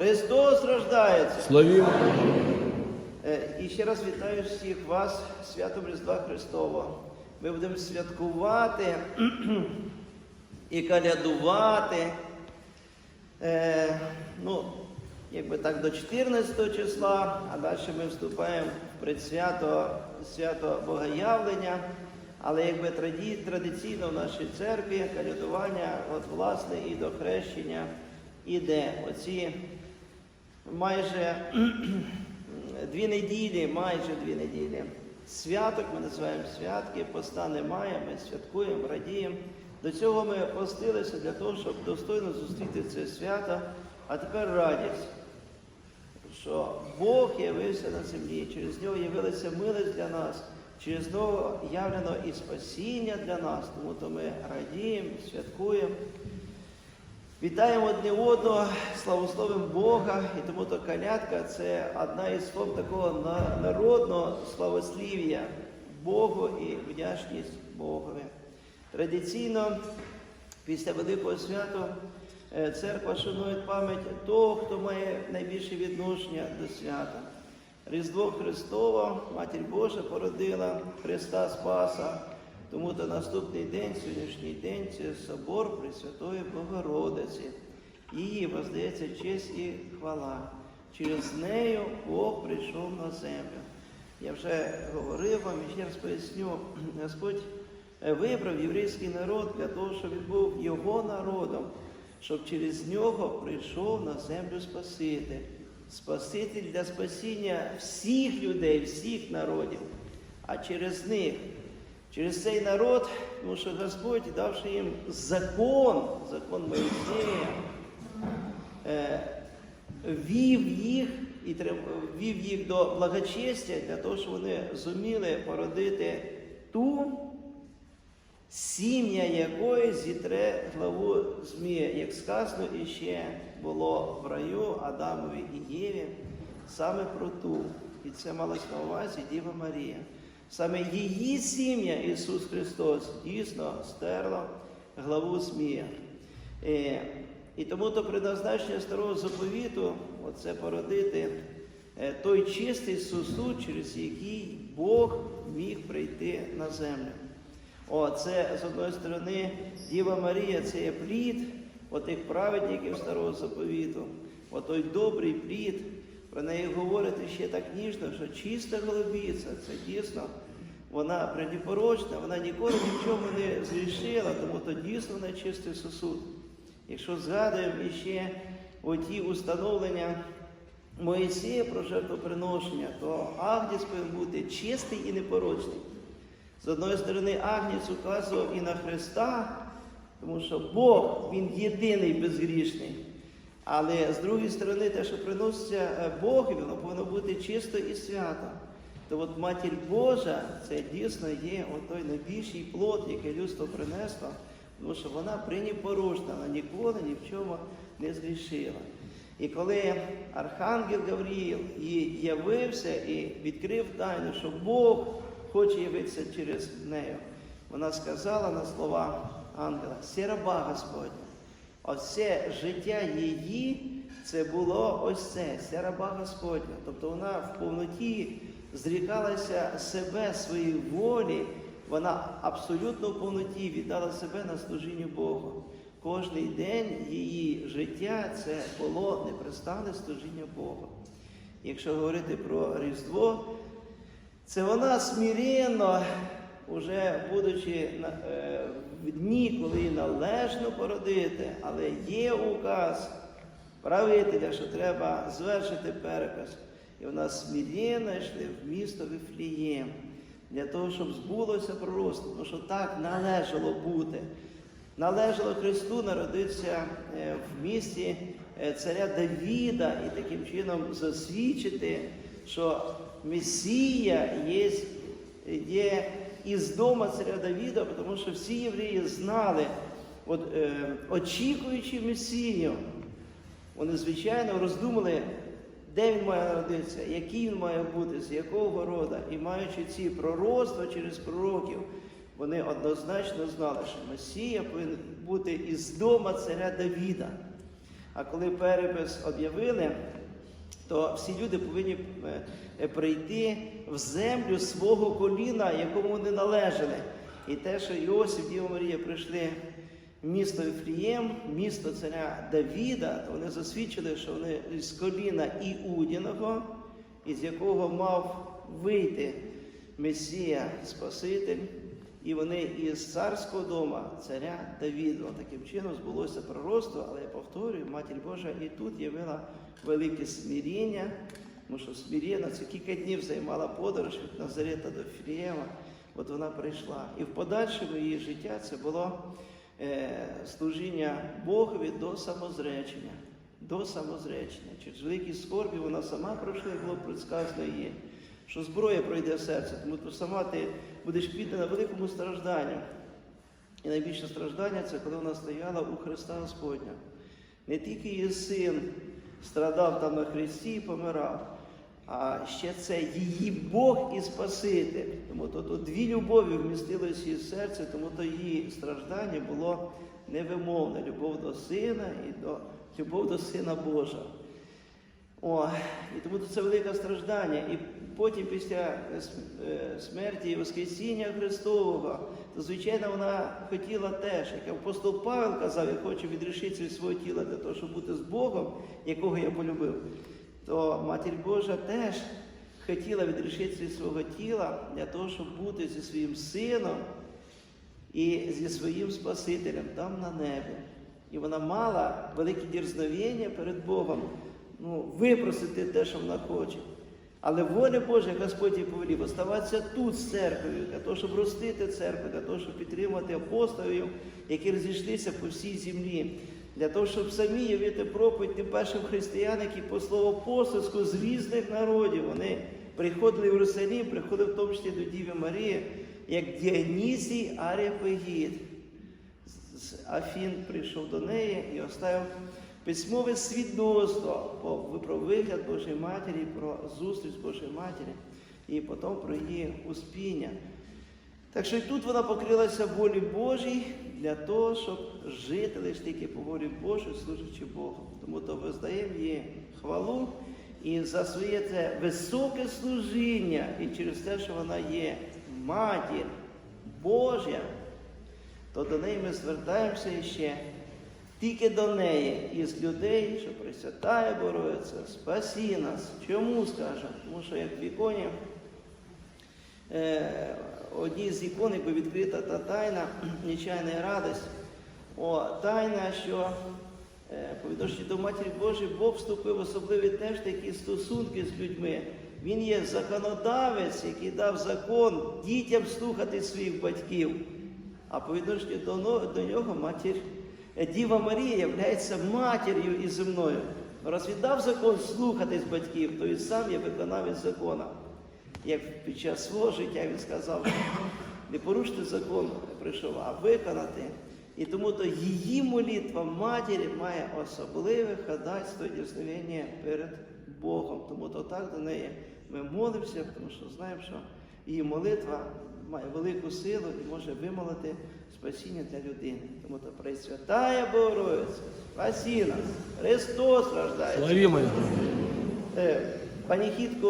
Христос рождається! Славімо! Е, І ще раз вітаю всіх вас святом Різдва Христового. Ми будемо святкувати і калядувати. Е, ну, якби так, до 14 числа, а далі ми вступаємо в предсвято свято Богоявлення. Але якби траді- традиційно в нашій церкві калядування, от власне і до хрещення іде. Оці майже дві неділі, майже дві неділі. Святок ми називаємо святки, поста немає, ми святкуємо, радіємо. До цього ми постилися для того, щоб достойно зустріти це свято, а тепер радість, що Бог явився на землі, через нього явилася милість для нас, через нього явлено і спасіння для нас, тому то ми радіємо, святкуємо. Вітаємо одне одного, славословимо Бога, і тому то калятка це одна із форм такого народного славослів'я Богу і вдячність Богові. Традиційно після Великого свята е, церква шанує пам'ять того, хто має найбільше відношення до свята. Різдво Христово, Матір Божа породила Христа Спаса. Тому то наступний день, сьогоднішній день це собор Пресвятої Богородиці. Її воздається честь і хвала. Через нею Бог прийшов на землю. Я вже говорив вам і ще раз поясню, Господь е, вибрав єврейський народ для того, щоб він був його народом, щоб через нього прийшов на землю Спаситель. Спаситель для спасіння всіх людей, всіх народів, а через них Через цей народ, тому що Господь, давши їм закон, закон Моїсея, е, вів їх і вів їх до благочестя для того, щоб вони зуміли породити ту, сім'я якої зітре главу змія, як сказано іще було в раю Адамові і Єві, саме про ту. І це малось на увазі Діва Марія. Саме її сім'я Ісус Христос дійсно стерла главу змія. Е, І тому то предназначення старого заповіту оце породити е, той чистий сосуд, через який Бог міг прийти на землю. О, це з одної сторони Діва Марія це є плід отих праведників старого заповіту, о той добрий плід. Про неї говорити ще так ніжно, що чиста голубіця, це дійсно вона пренепорочна, вона ніколи ні в чому не зрішила, тому то дійсно вона чистий сосуд. Якщо згадуємо іще оті установлення Моїсея про жертвоприношення, то агнець повинен бути чистий і непорочний. З одної сторони, агнець указував і на Христа, тому що Бог, Він єдиний безгрішний. Але з другої сторони, те, що приноситься е, Богові, воно повинно бути чисто і свято. То от Матір Божа це дійсно є той найбільший плод, який людство принесло, тому що вона пренепорочна, вона ніколи ні в чому не згрішила. І коли Архангел Гавріїл їй явився і відкрив тайну, що Бог хоче явитися через неї, вона сказала на слова ангела, «Сіраба Господня. Оце життя її, це було ось це, ця раба Господня. Тобто вона в повноті зрікалася себе, своєї волі, вона абсолютно в повноті віддала себе на служіння Богу. Кожний день її життя це було непрестанне служіння Богу. Якщо говорити про Різдво, це вона смиренно, уже будучи е, в дні, коли належно породити, але є указ правителя, що треба звершити переказ. І вона смиренно йшли в місто Вифлієм для того, щоб збулося пророцтво, тому що так належало бути. Належало Христу народитися е, в місті е, царя Давіда і таким чином засвідчити, що Месія є, є із дома царя Давіда, тому що всі євреї знали, от, е, очікуючи Месію, вони, звичайно, роздумали, де він має народитися, який він має бути, з якого рода. І маючи ці пророцтва через пророків, вони однозначно знали, що Месія повинен бути із дома царя Давіда. А коли перепис об'явили, то всі люди повинні е, е, прийти в землю свого коліна, якому вони належали. І те, що Іосиф, Діва Марія прийшли в місто Ефрієм, місто царя Давіда, то вони засвідчили, що вони з коліна Іудіного, із якого мав вийти Месія Спаситель, і вони із царського дома царя Давіда. Таким чином збулося пророцтво, але я повторюю, Матір Божа і тут явила велике смиріння, тому що смирення це кілька днів займала подорож від Назарета до Філієва. От вона прийшла. І в подальшому її життя це було е, служіння Богові до самозречення. До самозречення. Через великі скорбі вона сама пройшла, було предсказано її, що зброя пройде в серце, тому що сама ти будеш піддана великому стражданню. І найбільше страждання це коли вона стояла у Христа Господня. Не тільки її син страдав там на хресті і помирав, а ще це її Бог і Спаситель. Тому то, то дві любові вмістилися її серце, тому то її страждання було невимовне. Любов до сина і до, любов до Сина Божа. О, і тому це велике страждання. І потім після е, е, смерті і Воскресіння Христового, то звичайно вона хотіла теж, як апостол Павел казав, я хочу відрішитися від свого тіла для того, щоб бути з Богом, якого я полюбив, то Матір Божа теж хотіла відрішитися від свого тіла для того, щоб бути зі своїм сином і зі своїм Спасителем там на небі. І вона мала велике дірзновення перед Богом, ну, випросити те, що вона хоче. Але воля Божа, Господь їй повелів, оставатися тут з церквою, для того, щоб ростити церкву, для того, щоб підтримати апостолів, які розійшлися по всій землі, для того, щоб самі явити проповідь тим першим християнам, які по слову апостольську з різних народів вони приходили в Єрусалім, приходили в тому числі до Діви Марії, як Діонісій Аріапегід з Афін прийшов до неї і оставив письмове свідоцтво про вигляд Божої Матері, про зустріч Божої Матері і потім про її успіння. Так що і тут вона покрилася волі Божій для того, щоб жити лише тільки по волі Божій, служачи Богу. Тому то визнаємо їй хвалу і за своє це високе служіння, і через те, що вона є матір Божя, то до неї ми звертаємося ще тільки до неї із людей, що Пресвятая Богородиця, спасі нас. Чому скажемо? Тому що як в іконі, е, одній з ікон, якби відкрита та тайна нечайної радості, о, тайна, що е, по відношенню до Матері Божої Бог вступив в особливі теж такі стосунки з людьми. Він є законодавець, який дав закон дітям слухати своїх батьків. А по відношенню до, до нього матір Діва Марія є матір'ю і земною. Раз він закон слухатись батьків, то він сам є виконавець закона. Як під час свого життя він сказав, не порушити закон прийшов, а виконати. І тому то її молитва матері має особливе ходатайство і дізнавання перед Богом. Тому то так до неї ми молимося, тому що знаємо, що її молитва має велику силу і може вимолити спасіння для людини. Тому то Пресвятая Богородиця, спасі нас, Христос рождається. Е, Паніхідко